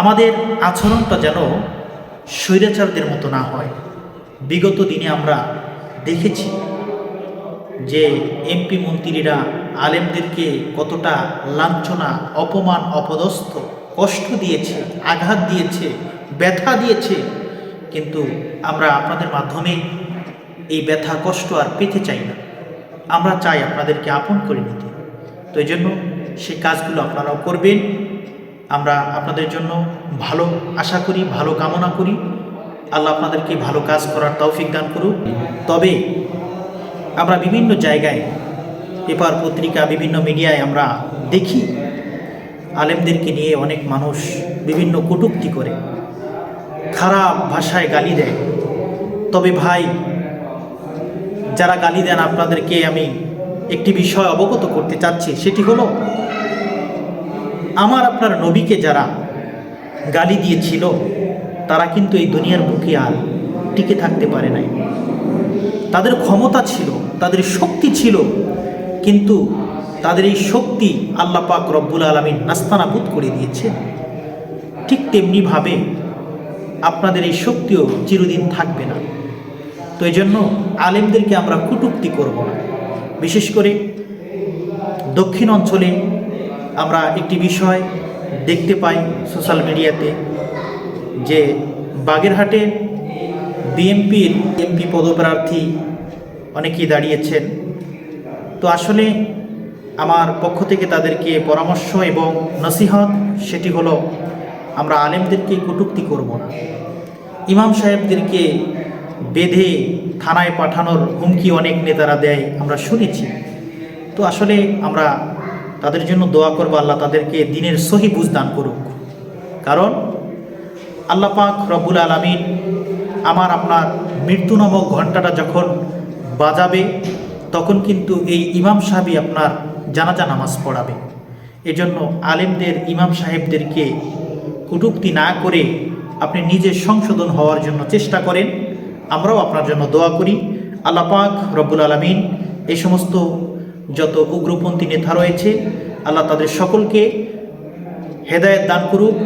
আমাদের আচরণটা যেন স্বৈরাচারদের মতো না হয়। বিগত দিনে আমরা দেখেছি যে এমপি মন্ত্রীরা আলেমদেরকে কতটা লাঞ্ছনা, অপমান, অপদস্থ, কষ্ট দিয়েছে, আঘাত দিয়েছে, ব্যথা দিয়েছে। কিন্তু আমরা আপনাদের মাধ্যমে এই ব্যথা, কষ্ট আর পেতে চাই না। আমরা চাই আপনাদেরকে আপন করে নিতে। তো এই জন্য সেই কাজগুলো আপনারাও করবেন। আমরা আপনাদের জন্য ভালো আশা করি, ভালো কামনা করি। আল্লাহ আপনাদেরকে ভালো কাজ করার তৌফিক দান করুক। তবে আমরা বিভিন্ন জায়গায় পেপার পত্রিকা, বিভিন্ন মিডিয়ায় আমরা দেখি। আলেমদেরকে নিয়ে অনেক মানুষ বিভিন্ন কটূক্তি করে, খারাপ ভাষায় গালি দেয়। তবে ভাই, যারা গালি দেন, আপনাদেরকে আমি একটি বিষয় অবগত করতে চাচ্ছি, সেটি হলো আমার আপনার নবীকে যারা গালি দিয়েছিল, তারা কিন্তু এই দুনিয়ার বুকে আর টিকে থাকতে পারে নাই। তাদের ক্ষমতা ছিল, তাদের শক্তি ছিল, কিন্তু তাদের এই শক্তি আল্লাহ পাক রব্বুল আলমিন নাস্তানাবুদ করে দিয়েছে। ঠিক তেমনিভাবে আপনাদের এই শক্তিও চিরদিন থাকবে না। তো এই জন্য আলেমদেরকে আমরা কটূক্তি করব না। বিশেষ করে দক্ষিণ অঞ্চলে আমরা একটি বিষয় দেখতে পাই সোশ্যাল মিডিয়াতে যে বাগেরহাটে বিএনপির এমপি পদপ্রার্থী অনেকেই দাঁড়িয়েছেন। তো আসলে আমার পক্ষ থেকে তাদেরকে পরামর্শ এবং নসিহত, সেটি হলো আমরা আলেমদেরকে কটূক্তি করব না। ইমাম সাহেবদেরকে বেঁধে থানায় পাঠানোর হুমকি অনেক নেতারা দেয়, আমরা শুনেছি। তো আসলে আমরা তাদের জন্য দোয়া করব আল্লাহ তাদেরকে দিনের সহি বুঝ দান করুক। কারণ আল্লাহ পাক রব্বুল আলমিন আমার, আপনার মৃত্যু নামক ঘন্টাটা যখন বাজাবে, তখন কিন্তু এই ইমাম সাহেবই আপনার জানাজা নামাজ পড়াবে। এজন্য আলেমদের, ইমাম সাহেবদেরকে কটূক্তি না করে আপনি নিজের সংশোধন হওয়ার জন্য চেষ্টা করেন। আমরাও আপনার জন্য দোয়া করি। আল্লাহ পাক রব্বুল আলমিন এই সমস্ত যত উগ্রপন্থী নেতা রয়েছে আল্লাহ তাদের সকলকে হেদায়ত দান করুক।